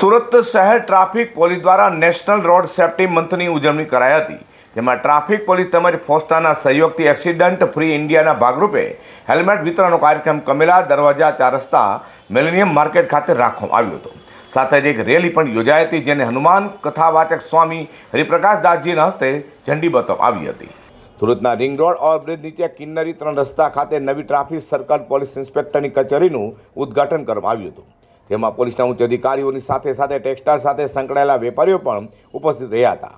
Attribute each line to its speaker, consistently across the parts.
Speaker 1: સુરત શહેર traffic police દ્વારા national road safety મંથની ઉજવણી કરાઈ હતી. જેમાં ટ્રાફિક પોલીસ તેમજ ફોસ્ટાના સહયોગથી એક્સિડન્ટ ફ્રી ઇન્ડિયાના ભાગરૂપે હેલ્મેટ વિતરણનો કાર્યક્રમ કમેલા દરવાજા, ચાર રસ્તા, મિલેનિયમ માર્કેટ ખાતે રાખવામાં આવ્યો હતો. સાથે જ એક રેલી પણ યોજાઈ હતી, જેને હનુમાન કથાવાચક સ્વામી હરિપ્રકાશદાસજીના હસ્તે ઝંડી બતાવવામાં આવી હતી. સુરતના રિંગ રોડ ઓવરબ્રિજ નીચે કિન્નરી ત્રણ રસ્તા ખાતે નવી ટ્રાફિક સર્કલ પોલીસ ઇન્સ્પેક્ટરની કચેરીનું ઉદ્ઘાટન કરવામાં આવ્યું હતું. જેમાં પોલીસના ઉચ્ચ અધિકારીઓની સાથે સાથે ટેક્સટાઇલ સાથે સંકળાયેલા વેપારીઓ પણ ઉપસ્થિત રહ્યા હતા.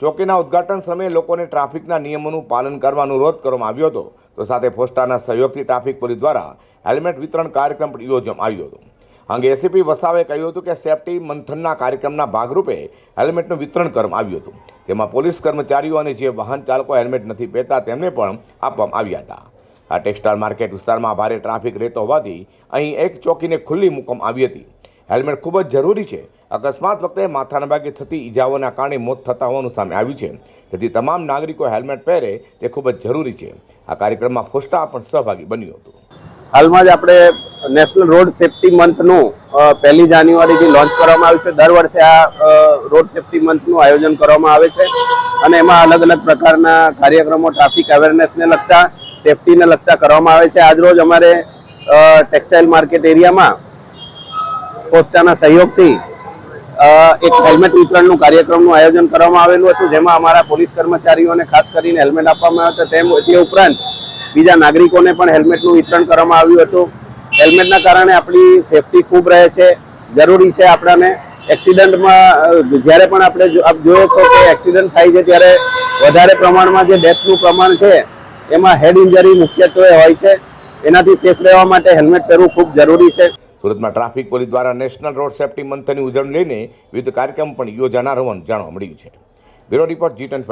Speaker 1: ચોકીના ઉદ્ઘાટન સમયે લોકોને ટ્રાફિકના નિયમોનું પાલન કરવા અનુરોધ કરવામાં આવ્યો હતો. તો સાથે ફોસ્ટાના સહયોગથી ટ્રાફિક પોલીસ દ્વારા હેલ્મેટ વિતરણ કાર્યક્રમ યોજવામાં આવ્યો હતો. અંગે એસીપી વસાવે કહ્યું હતું કે સેફટી મંથનના કાર્યક્રમના ભાગરૂપે હેલ્મેટનું વિતરણ કરવામાં આવ્યું હતું. તેમાં પોલીસ કર્મચારીઓ અને જે વાહન ચાલકો હેલ્મેટ નથી પહેરતા તેમને પણ આપવામાં આવ્યા હતા. આ ટેક્સટાઇલ માર્કેટ વિસ્તારમાં ભારે ટ્રાફિક રહેતો હોવાથી અહીં એક ચોકીને ખુલ્લી મૂકવામાં આવી હતી. હેલ્મેટ ખૂબ જ જરૂરી છે. અકસ્માત વખતે માથાના ભાગે થતી ઈજાઓના કારણે મોત થતા હોવાનું સામે આવ્યું છે. તેથી તમામ નાગરિકો હેલ્મેટ પહેરે તે ખૂબ જ જરૂરી છે. આ કાર્યક્રમમાં ફોસ્ટા પણ સહભાગી બન્યું હતું.
Speaker 2: હાલમાં જ આપણે નેશનલ રોડ સેફટી મંથનું પહેલી જાન્યુઆરીથી લોન્ચ કરવામાં આવ્યું છે. દર વર્ષે આ રોડ સેફટી મંથનું આયોજન કરવામાં આવે છે. અને એમાં અલગ અલગ પ્રકારના કાર્યક્રમો ટ્રાફિક અવેરનેસને લગતા સેફટીને લગતા કરવામાં આવે છે. આજરોજ અમારે ટેક્સટાઇલ માર્કેટ એરિયામાં પોસ્ટાના સહયોગથી એક હેલ્મેટ વિતરણનું કાર્યક્રમનું આયોજન કરવામાં આવેલું હતું, જેમાં અમારા પોલીસ કર્મચારીઓને ખાસ કરીને હેલ્મેટ આપવામાં આવ્યું હતા. તેમ તે ઉપરાંત બીજા નાગરિકોને પણ હેલ્મેટનું વિતરણ કરવામાં આવ્યું હતું. હેલ્મેટના કારણે આપણી સેફટી ખૂબ રહે છે. જરૂરી છે આપણાને એક્સિડન્ટમાં જ્યારે પણ આપણે આપ જોયો છો કે એક્સિડન્ટ થાય છે, ત્યારે વધારે પ્રમાણમાં જે ડેથનું પ્રમાણ છે એમાં હેડ ઇન્જરી મુખ્યત્વે હોય છે. એનાથી સેફ રહેવા માટે હેલ્મેટ પહેરવું ખૂબ જરૂરી છે.
Speaker 1: સુરતમાં ટ્રાફિક પોલીસ દ્વારા નેશનલ રોડ સેફટી મંથની ઉજવણી લઈને વિવિધ કાર્યક્રમ પણ યોજાનાર હોવાનું જાણવા મળ્યું છે. બ્યુરો રિપોર્ટ જી ટેન